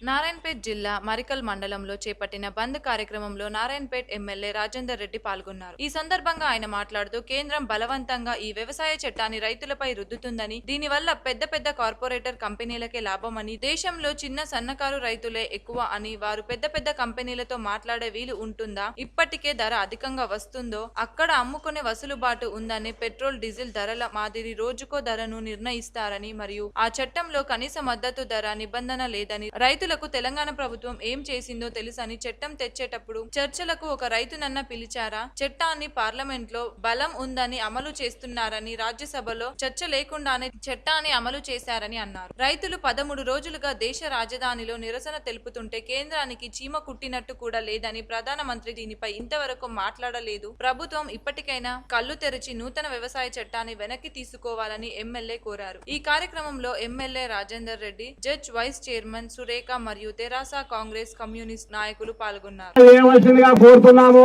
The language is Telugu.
నారాయణపేట్ జిల్లా మరికల్ మండలంలో చేపట్టిన బంద్ కార్యక్రమంలో నారాయణపేట్ ఎమ్మెల్యే రాజేందర్ రెడ్డి పాల్గొన్నారు. ఈ సందర్భంగా ఆయన మాట్లాడుతూ కేంద్రం బలవంతంగా ఈ వ్యవసాయ చట్టాన్ని రైతులపై రుద్దుతుందని దీనివల్ల పెద్ద పెద్ద కార్పొరేటర్ కంపెనీలకే లాభమని దేశంలో చిన్న సన్నకారు రైతులే ఎక్కువ అని వారు పెద్ద పెద్ద కంపెనీలతో మాట్లాడే వీలు ఉంటుందా ఇప్పటికే ధర అధికంగా వస్తుందో అక్కడ అమ్ముకునే వసులుబాటు ఉందని పెట్రోల్ డీజిల్ ధరల మాదిరి రోజుకో ధరను నిర్ణయిస్తారని మరియు ఆ చట్టంలో కనీస మద్దతు ధర నిబంధన లేదని రైతులకు తెలంగాణ ప్రభుత్వం ఏం చేసిందో తెలుసని చట్టం తెచ్చేటప్పుడు చర్చలకు ఒక రైతునన్న పిలిచారా? చట్టాన్ని పార్లమెంట్లో బలం ఉందని అమలు చేస్తున్నారని రాజ్యసభలో చర్చ లేకుండానే చట్టాన్ని అమలు చేశారని అన్నారు. రైతులు పదమూడు రోజులుగా దేశ రాజధానిలో నిరసన తెలుపుతుంటే కేంద్రానికి చీమ కుట్టినట్టు కూడా లేదని ప్రధానమంత్రి దీనిపై ఇంతవరకు మాట్లాడలేదు. ప్రభుత్వం ఇప్పటికైనా కళ్ళు తెరిచి నూతన వ్యవసాయ చట్టాన్ని వెనక్కి తీసుకోవాలని ఎమ్మెల్యే కోరారు. ఈ కార్యక్రమంలో MLA Rajender Reddy judge vice chairman Surekha మరియు తెరాస కాంగ్రెస్ కమ్యూనిస్ట్ నాయకులు పాల్గొన్నారు. కోరుతున్నాము?